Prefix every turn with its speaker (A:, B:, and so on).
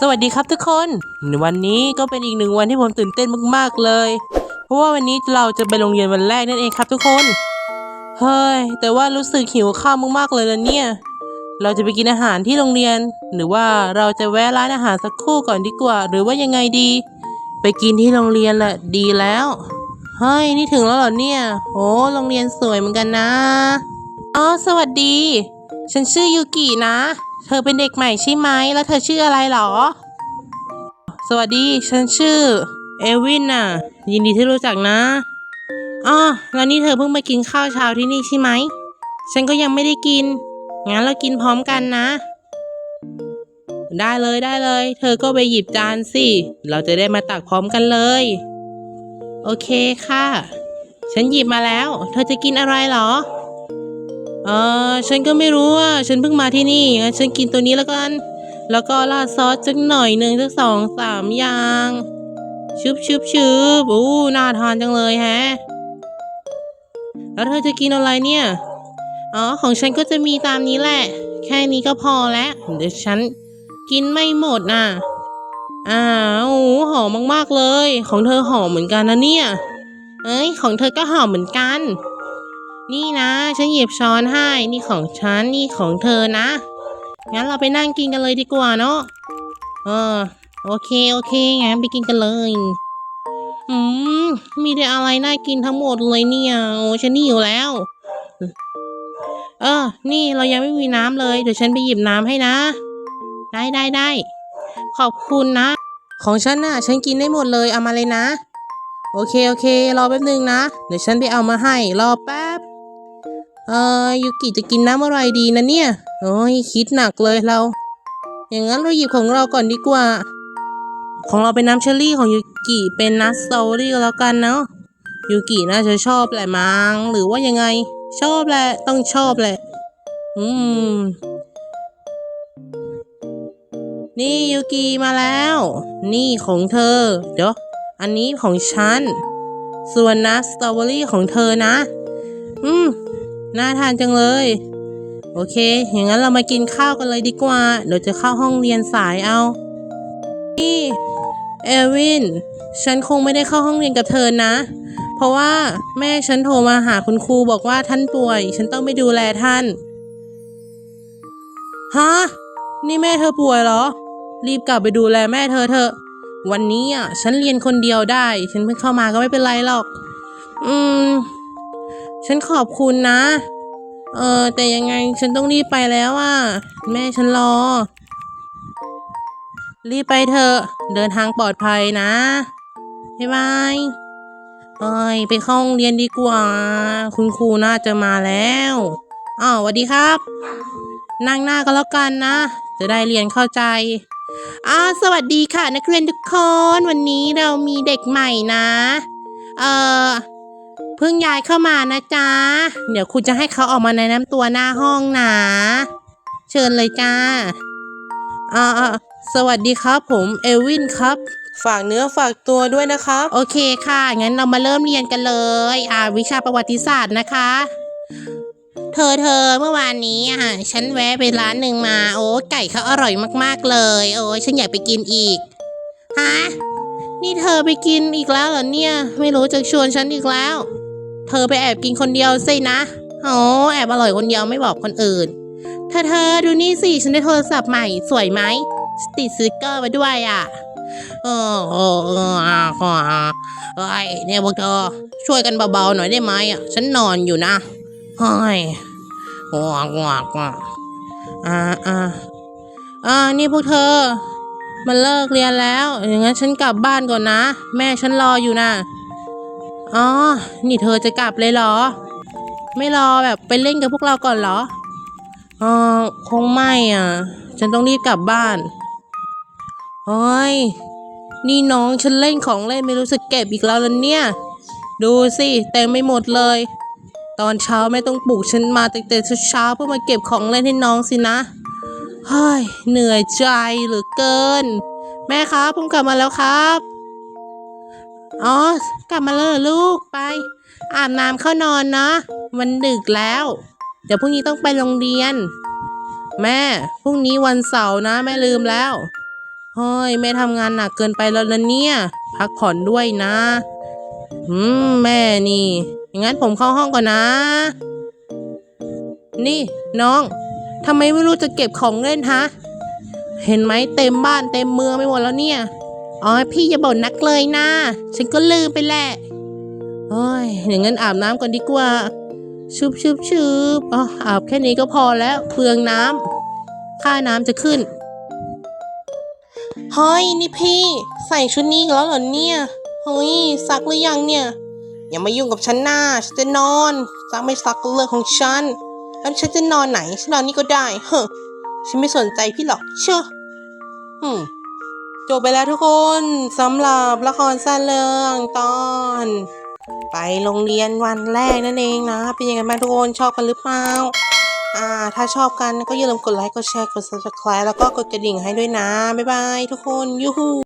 A: สวัสดีครับทุกคน วันนี้ก็เป็นอีกหนึ่งวันที่ผมตื่นเต้นมากๆเลย เพราะว่าวันนี้เราจะไปโรงเรียนวันแรกนั่นเองครับทุกคน เฮ้ย แต่ว่ารู้สึกหิวข้าวมากๆเลยละเนี่ย เราจะไปกินอาหารที่โรงเรียน หรือว่าเราจะแวะร้านอาหารสักครู่ก่อนดีกว่า หรือว่ายังไงดี ไปกินที่โรงเรียนแหละดีแล้ว เฮ้ย นี่ถึงแล้วเหรอเนี่ยโอ้โรงเรียนสวยเหมือนกันนะ อ๋อ สวัสดี ฉันชื่อยูกินะ เธอเป็นเด็กใหม่ใช่ไหม แล้วเธอชื่ออะไรเหรอ สวัสดี ฉันชื่อ เอวินน่ะ ยินดีที่รู้จักนะอ๋อแล้วนี่เธอเพิ่งมากินข้าวเช้าที่นี่ใช่ไหม ฉันก็ยังไม่ได้กิน งั้นเรากินพร้อมกันนะ ได้เลยได้เลย เธอก็ไปหยิบจานสิ เราจะได้มาตักพร้อมกันเลย โอเคค่ะ ฉันหยิบมาแล้ว เธอจะกินอะไรเหรอ เออฉันก็ไม่รู้ว่า ฉันเพิ่งมาที่นี่งั้นฉันกินตัวนี้แล้วกัน แล้วก็ราดซอสสักหน่อยหนึ่งสักสองสามอย่างชุบชุบชุบอู้น่าทานจังเลยแฮะ แล้วเธอจะกินอะไรเนี่ย อ๋อ ของฉันก็จะมีตามนี้แหละ แค่นี้ก็พอแล้ว เดี๋ยวฉันกินไม่หมดน่ะ อ้าวโอ้หหอมมากๆเลย ของเธอหอมเหมือนกันนะเนี่ย เอ้ย ของเธอก็หอมเหมือนกัน นี่นะ ฉันหยิบช้อนให้ นี่ของฉัน นี่ของเธอนะ งั้นเราไปนั่งกินกันเลยดีกว่าเนาะ เออ โอเค โอเค งั้นไปกินกันเลย อืม มีแต่อะไรน่ากินทั้งหมดเลยเนี่ย โอ้ฉันนี่อยู่แล้ว เออ นี่เรายังไม่มีน้ำเลย เดี๋ยวฉันไปหยิบน้ำให้นะ ได้ได้ได้ ขอบคุณนะ ของฉันน่ะ ฉันกินได้หมดเลย เอามาเลยนะโอเค โอเค รอแป๊บนึงนะ เดี๋ยวฉันไปเอามาให้ รอแป๊บ เออยูกิจะกินน้ำอะไรดีนะเนี่ย โอ้ยคิดหนักเลยเรา อย่างนั้นเราหยิบของเราก่อนดีกว่า ของเราเป็นน้ำเชอรี่ของยูกิเป็นนัทสตรอเบอรี่ก็แล้วกันเนาะยูกิน่าจะชอบแหละมังหรือว่ายังไง ชอบแหละต้องชอบแหละ อืม นี่ยูกิมาแล้ว นี่ของเธอ เดี๋ยว อันนี้ของฉัน ส่วนนัทสตรอเบอรี่ของเธอนะ อืม น่าทานจังเลย โอเค อย่างนั้นเรามากินข้าวกันเลยดีกว่า เดี๋ยวจะเข้าห้องเรียนสายเอา นี่เอวิน ฉันคงไม่ได้เข้าห้องเรียนกับเธอนะ เพราะว่าแม่ฉันโทรมาหาคุณครูบอกว่าท่านป่วย ฉันต้องไปดูแลท่าน ฮะ นี่แม่เธอป่วยเหรอ รีบกลับไปดูแลแม่เธอเถอะ วันนี้อะ ฉันเรียนคนเดียวได้ ฉันเพิ่งเข้ามาก็ไม่เป็นไรหรอก อืม ฉันขอบคุณนะ เออแต่ยังไงฉันต้องรีบไปแล้วอะ แม่ฉันรอ รีบไปเถอะ เดินทางปลอดภัยนะ บ๊ายบายเอ้ยไปเข้าห้องเรียนดีกว่า คุณครูน่าจะมาแล้วอ้าวสวัสดีครับ นั่งหน้าก็แล้วกันนะ จะได้เรียนเข้าใจอ้าสวัสดีค่ะ นักเรียนทุกคน วันนี้เรามีเด็กใหม่นะ เอ่อ เพิ่งย้ายเข้ามานะจ๊ะ เดี๋ยวคุณจะให้เขาออกมาแนะนำตัวหน้าห้องนะ เชิญเลยจ้าอ่าอ่าสวัสดีครับผมเอวินครับ ฝากเนื้อฝากตัวด้วยนะครับ โอเคค่ะ งั้นเรามาเริ่มเรียนกันเลย อ่า วิชาประวัติศาสตร์นะคะ เธอเธอเมื่อวานนี้อะฉันแวะไปร้านหนึ่งมา โอ้ไก่เขาอร่อยมากๆเลย โอ้ยฉันอยากไปกินอีก ฮะ นี่เธอไปกินอีกแล้วเหรอเนี่ย ไม่รู้จะชวนฉันอีกแล้ว เธอไปแอบกินคนเดียวสินะโอ้แอบอร่อยคนเดียวไม่บอกคนอื่น เธอเธอดูนี่สิ ฉันได้โทรศัพท์ใหม่สวยไหมติดสติกเกอร์มาด้วยอะเออเออเออเอ้ยเนี่ยพวกเธอช่วยกันเบาๆหน่อยได้ไหมอะฉันนอนอยู่นะเฮ้ยงอกงอกงอกอ่าอ่าอ่านี่พวกเธอ มันเลิกเรียนแล้วอย่างนั้นฉันกลับบ้านก่อนนะ แม่ฉันรออยู่นะ อ๋อ นี่เธอจะกลับเลยเหรอ ไม่รอแบบไปเล่นกับพวกเราก่อนเหรอเออคงไม่อะ ฉันต้องรีบกลับบ้านโอ้ยนี่น้องฉันเล่นของเล่นไม่รู้สึกเก็บอีกแล้วล่ะเนี่ย ดูสิเต็มไม่หมดเลย ตอนเช้าไม่ต้องปลุกฉันมาแต่แต่เช้าเพื่อมาเก็บของเล่นให้น้องสินะเฮ้ยเหนื่อยใจเหลือเกิน แม่ครับผมกลับมาแล้วครับ อ๋อกลับมาแล้วเหรอลูกไป อาบน้ำเข้านอนนะมันดึกแล้ว เดี๋ยวพรุ่งนี้ต้องไปโรงเรียน แม่พรุ่งนี้วันเสาร์นะแม่ลืมแล้วเฮ้ยแม่ทำงานหนักเกินไปแล้วนะเนี่ย พักผ่อนด้วยนะอืมแม่นี่อย่างนั้นผมเข้าห้องก่อนนะ นี่น้องทำไมไม่รู้จะเก็บของเล่นฮะ เห็นไหมเต็มบ้านเต็มเมืองไปหมดแล้วเนี่ย อ๋อพี่อย่าบ่นนักเลยนะ ฉันก็ลืมไปแหละเฮ้ยอย่างนั้นอาบน้ำก่อนดีกว่า ชุบชุบชุบอ๋ออาบแค่นี้ก็พอแล้วเปลืองน้ำค่าน้ำจะขึ้นเฮ้ยนี่พี่ ใส่ชุดนี้แล้วเหรอเนี่ยเฮ้ยซักหรือยังเนี่ย อย่ามายุ่งกับฉันหน้าฉันจะนอนซักไม่ซักก็เรื่องของฉันแล้วฉันจะนอนไหนฉันนอนนี่ก็ได้เฮ้อฉันไม่สนใจพี่หรอกเชื่ออืม จบไปแล้วทุกคนสำหรับละครสั้นเรื่องตอน ไปโรงเรียนวันแรกนั่นเองนะ เป็นยังไงบ้างทุกคนชอบกันหรือเปล่าอ่า ถ้าชอบกันก็อย่าลืมกดไลค์กดแชร์กด subscribe แล้วก็กดกระดิ่งให้ด้วยนะ บ๊ายบายทุกคนยูฮู